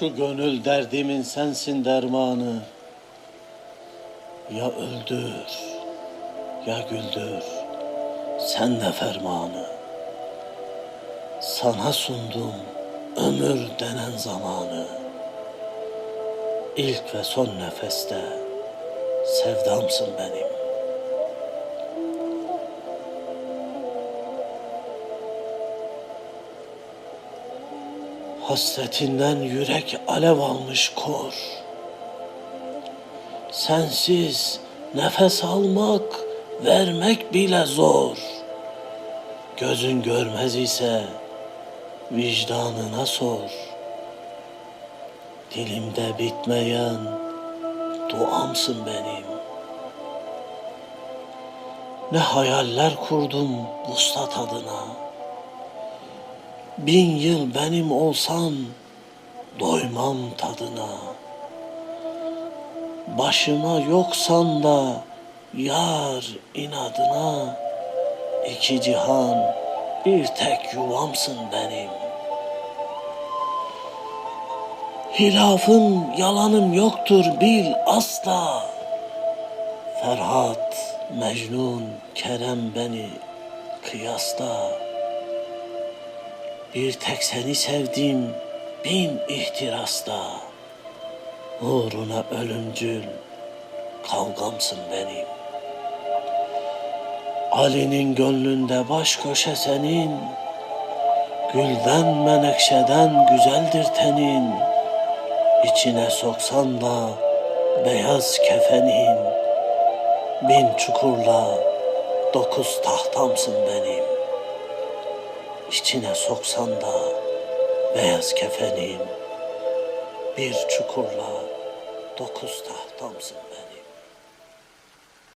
Şu gönül derdimin sensin dermanı. Ya öldür ya güldür. Sen de fermanı. Sana sundum ömür denen zamanı. İlk ve son nefeste sevdamsın benim. Hasretinden yürek alev almış kor. Sensiz nefes almak, vermek bile zor. Gözün görmez ise vicdanına sor. Dilimde bitmeyen duamsın benim. Ne hayaller kurdum vuslat adına. Bin yıl benim olsan doymam tadına. Başıma yoksan da yar inadına iki cihan bir tek yuvamsın benim. Hilafım yalanım yoktur bil asla. Ferhat, Mecnun, Kerem beni kıyasla. Bir tek seni sevdim bin ihtirasla. Uğruna ölümcül kavgamsın benim. Ali'nin gönlünde baş köşe senin. Gülden menekşeden güzeldir tenin. İçine soksan da beyaz kefenin. Bin çukurla dokuz tahtamsın benim. İçine soksan da beyaz kefenim. Bir çukurla dokuz tahtamsın benim.